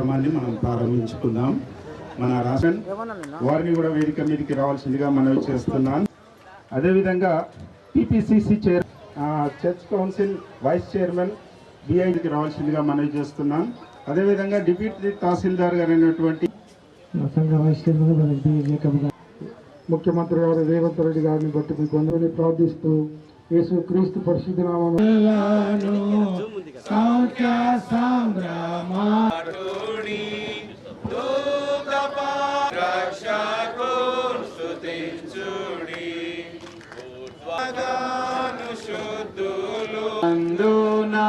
కార్యక్రమాన్ని మనం ప్రారంభించుకుందాం. మన రాష్ట్రం వారిని కూడా వేదిక మీదకి రావాల్సిందిగా మనవి చేస్తున్నాను. అదేవిధంగా TPCC chair church council vice chairman బిఐడికి రావాల్సిందిగా మనవి చేస్తున్నాం అదేవిధంగా డిప్యూటీ తహసీల్దార్ గారు అయినటువంటి ముఖ్యమంత్రి గారు రేవంత్ రెడ్డి గారిని బట్టి మీకు అందరినీ ప్రార్థిస్తూ యేసు క్రీస్తు పరిశుద్ధ నామమున అందునా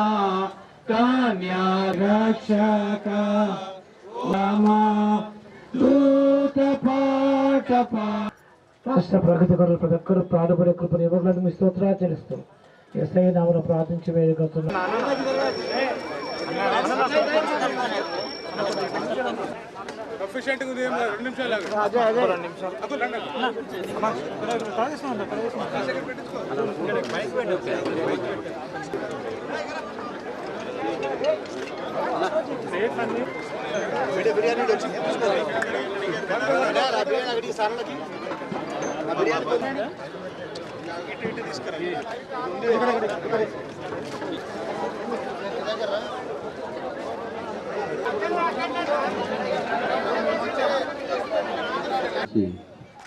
కన్యా రక్షక. రామా దూత పాట రాష్ట్ర ప్రగతి కొరకు ప్రతి ఒక్కరు ప్రాణపడే కృపను ఇవ్వగలను మీ స్తోత్రాలు చెల్లిస్తూ ఎస్ఐ నామను ప్రార్థించి వేడుకొస్తున్నాం చేసి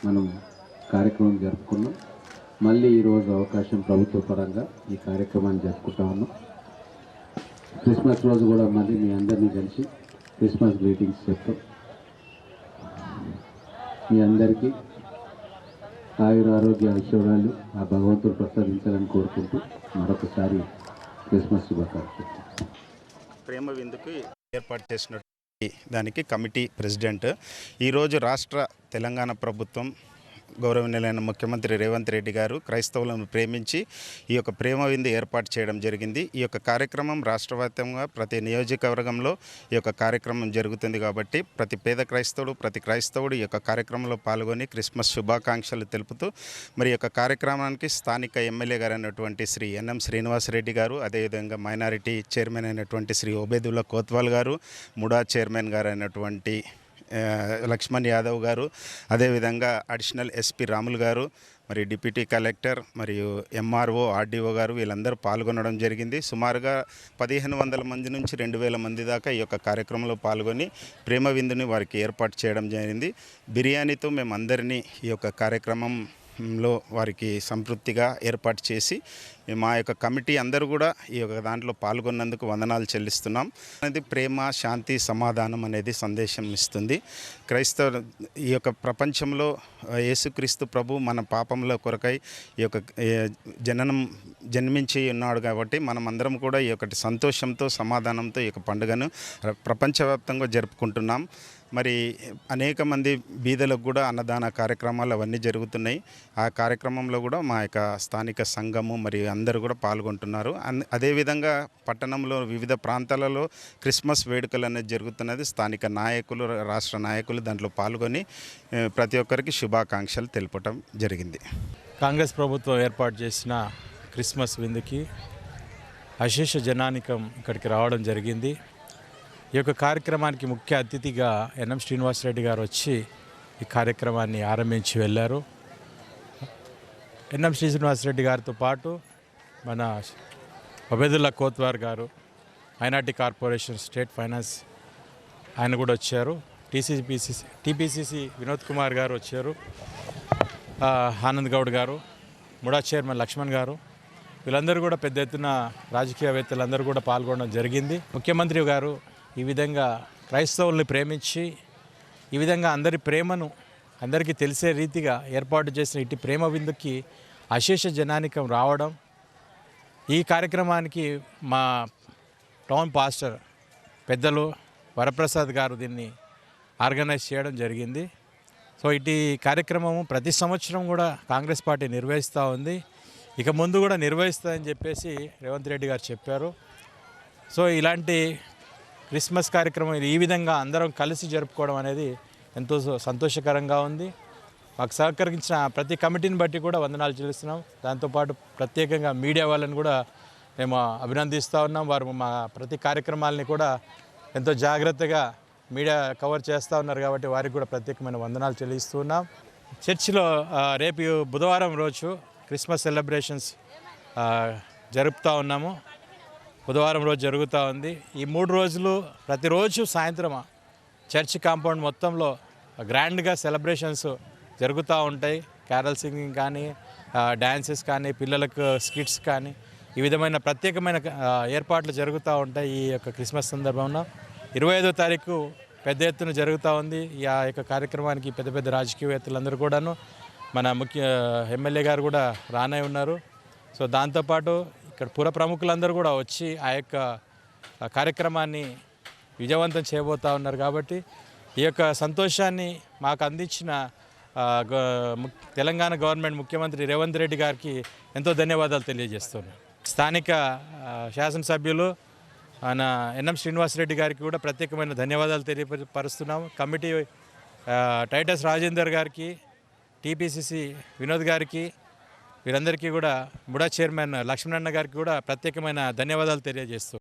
మనం కార్యక్రమం జరుపుకున్నాం. మళ్ళీ ఈరోజు అవకాశం ప్రభుత్వ పరంగా ఈ కార్యక్రమాన్ని జరుపుకుంటా ఉన్నాం. క్రిస్మస్ రోజు కూడా మళ్ళీ మీ అందరినీ కలిసి క్రిస్మస్ గ్రీటింగ్స్ చెప్తాం. మీ అందరికీ ఆయుర ఆరోగ్య ఐశ్వర్యాలు ఆ భగవంతుడు ప్రసాదించాలని కోరుకుంటూ మరొకసారి క్రిస్మస్ శుభాకాంక్షలు. ప్రేమ విందుకు ఏర్పాటు చేసినటువంటి దానికి కమిటీ ప్రెసిడెంట్. ఈరోజు రాష్ట్ర తెలంగాణ ప్రభుత్వం గౌరవనీయులైన ముఖ్యమంత్రి రేవంత్ రెడ్డి గారు క్రైస్తవులను ప్రేమించి ఈ యొక్క ప్రేమ విందు ఏర్పాటు చేయడం జరిగింది. ఈ యొక్క కార్యక్రమం రాష్ట్రవ్యాప్తంగా ప్రతి నియోజకవర్గంలో ఈ యొక్క కార్యక్రమం జరుగుతుంది కాబట్టి ప్రతి పేద క్రైస్తవుడు ప్రతి క్రైస్తవుడు ఈ యొక్క కార్యక్రమంలో పాల్గొని క్రిస్మస్ శుభాకాంక్షలు తెలుపుతూ మరి ఈ యొక్క కార్యక్రమానికి స్థానిక ఎమ్మెల్యే గారు అయినటువంటి శ్రీ ఎన్ఎం శ్రీనివాసరెడ్డి గారు అదేవిధంగా మైనారిటీ చైర్మన్ అయినటువంటి శ్రీ ఒబేదుల్లా కోత్వాల్ గారు ముడా చైర్మన్ గారు అయినటువంటి లక్ష్మణ్ యాదవ్ గారు అదేవిధంగా అడిషనల్ ఎస్పీ రాములు గారు మరి డిప్యూటీ కలెక్టర్ మరియు ఎంఆర్ఓ ఆర్డీఓ గారు వీళ్ళందరూ పాల్గొనడం జరిగింది. సుమారుగా పదిహేను వందల మంది నుంచి రెండు వేల మంది దాకా ఈ యొక్క కార్యక్రమంలో పాల్గొని ప్రేమ విందుని వారికి ఏర్పాటు చేయడం జరిగింది. బిర్యానీతో మేము అందరినీ ఈ యొక్క కార్యక్రమంలో వారికి సంతృప్తిగా ఏర్పాటు చేసి మా యొక్క కమిటీ అందరూ కూడా ఈ యొక్క దాంట్లో పాల్గొన్నందుకు వందనాలు చెల్లిస్తున్నాం. అనేది ప్రేమ శాంతి సమాధానం అనేది సందేశం ఇస్తుంది. క్రైస్తవ ఈ యొక్క ప్రపంచంలో యేసుక్రీస్తు ప్రభు మన పాపంలో కొరకై ఈ యొక్క జననం జన్మించి ఉన్నాడు కాబట్టి మనం అందరం కూడా ఈ యొక్క సంతోషంతో సమాధానంతో ఈ యొక్క పండుగను ప్రపంచవ్యాప్తంగా జరుపుకుంటున్నాం. మరి అనేక మంది బీదలకు కూడా అన్నదాన కార్యక్రమాలు అవన్నీ జరుగుతున్నాయి. ఆ కార్యక్రమంలో కూడా మా యొక్క స్థానిక సంఘము మరియు అందరూ కూడా పాల్గొంటున్నారు. అన్- అదేవిధంగా పట్టణంలో వివిధ ప్రాంతాలలో క్రిస్మస్ వేడుకలు అనేది జరుగుతున్నది. స్థానిక నాయకులు రాష్ట్ర నాయకులు దాంట్లో పాల్గొని ప్రతి ఒక్కరికి శుభాకాంక్షలు తెలపటం జరిగింది. కాంగ్రెస్ ప్రభుత్వం ఏర్పాటు చేసిన క్రిస్మస్ విందుకి అశేష జనానికం ఇక్కడికి రావడం జరిగింది. ఈ యొక్క కార్యక్రమానికి ముఖ్య అతిథిగా ఎన్ఎం శ్రీనివాసరెడ్డి గారు వచ్చి ఈ కార్యక్రమాన్ని ఆరంభించి వెళ్ళారు. ఎన్ఎం శ్రీనివాసరెడ్డి గారితో పాటు మన ఒబేదుల్లా కోత్వార్ గారు మైనార్టీ కార్పొరేషన్ స్టేట్ ఫైనాన్స్ ఆయన కూడా వచ్చారు. టీసీపీసీసీ టీపీసీసీ వినోద్ కుమార్ గారు వచ్చారు. ఆనంద్ గౌడ్ గారు ముడా చైర్మన్ లక్ష్మణ్ గారు. వీళ్ళందరూ కూడా పెద్ద ఎత్తున రాజకీయవేత్తలందరూ కూడా పాల్గొనడం జరిగింది. ముఖ్యమంత్రి గారు ఈ విధంగా క్రైస్తవుల్ని ప్రేమించి ఈ విధంగా అందరి ప్రేమను అందరికీ తెలిసే రీతిగా ఏర్పాటు చేసిన ఇటు ప్రేమ విందుకి అశేష జనానికం రావడం ఈ కార్యక్రమానికి మా టౌన్ పాస్టర్ పెద్దలు వరప్రసాద్ గారు దీన్ని ఆర్గనైజ్ చేయడం జరిగింది. సో ఇటు కార్యక్రమము ప్రతి సంవత్సరం కూడా కాంగ్రెస్ పార్టీ నిర్వహిస్తూ ఉంది. ఇక ముందు కూడా నిర్వహిస్తుందని చెప్పేసి రేవంత్ రెడ్డి గారు చెప్పారు. సో ఇలాంటి క్రిస్మస్ కార్యక్రమం ఈ విధంగా అందరం కలిసి జరుపుకోవడం అనేది ఎంతో సంతోషకరంగా ఉంది. మాకు సహకరించిన ప్రతి కమిటీని బట్టి కూడా వందనాలు చెల్లిస్తున్నాం. దాంతోపాటు ప్రత్యేకంగా మీడియా వాళ్ళని కూడా మేము అభినందిస్తూ ఉన్నాం. వారు మా ప్రతి కార్యక్రమాలని కూడా ఎంతో జాగ్రత్తగా మీడియా కవర్ చేస్తూ ఉన్నారు కాబట్టి వారికి కూడా ప్రత్యేకమైన వందనాలు చెల్లిస్తున్నాం చర్చిలో రేపు బుధవారం రోజు క్రిస్మస్ సెలబ్రేషన్స్ జరుపుతూ ఉన్నాము. బుధవారం రోజు జరుగుతూ ఉంది. ఈ మూడు రోజులు ప్రతిరోజు సాయంత్రం చర్చ్ కాంపౌండ్ మొత్తంలో గ్రాండ్గా సెలబ్రేషన్స్ జరుగుతూ ఉంటాయి. క్యారల్ సింగింగ్ కానీ డ్యాన్సెస్ కానీ పిల్లలకు స్కిట్స్ కానీ ఈ విధమైన ప్రత్యేకమైన ఏర్పాట్లు జరుగుతూ ఉంటాయి ఈ యొక్క క్రిస్మస్ సందర్భంలో. ఇరవై ఐదో తారీఖు పెద్ద ఎత్తున జరుగుతూ ఉంది. ఈ ఆ యొక్క కార్యక్రమానికి పెద్ద పెద్ద రాజకీయవేత్తలందరూ కూడాను మన ముఖ్య ఎమ్మెల్యే గారు కూడా రానై ఉన్నారు. సో దాంతోపాటు ఇక్కడ పుర ప్రముఖులందరూ కూడా వచ్చి ఆ యొక్క కార్యక్రమాన్ని విజయవంతం చేయబోతా ఉన్నారు. కాబట్టి ఈ యొక్క సంతోషాన్ని మాకు అందించిన తెలంగాణ గవర్నమెంట్ ముఖ్యమంత్రి రేవంత్ రెడ్డి గారికి ఎంతో ధన్యవాదాలు తెలియజేస్తున్నాను స్థానిక శాసనసభ్యులు ఆయన ఎన్ఎం శ్రీనివాసరెడ్డి గారికి కూడా ప్రత్యేకమైన ధన్యవాదాలు తెలియపరుస్తున్నాము కమిటీ టైటస్ రాజేందర్ గారికి టీపీసీసీ వినోద్ గారికి వీరందరికీ కూడా బుడా చైర్మన్ లక్ష్మణన్న గారికి కూడా ప్రత్యేకమైన ధన్యవాదాలు తెలియజేస్తూ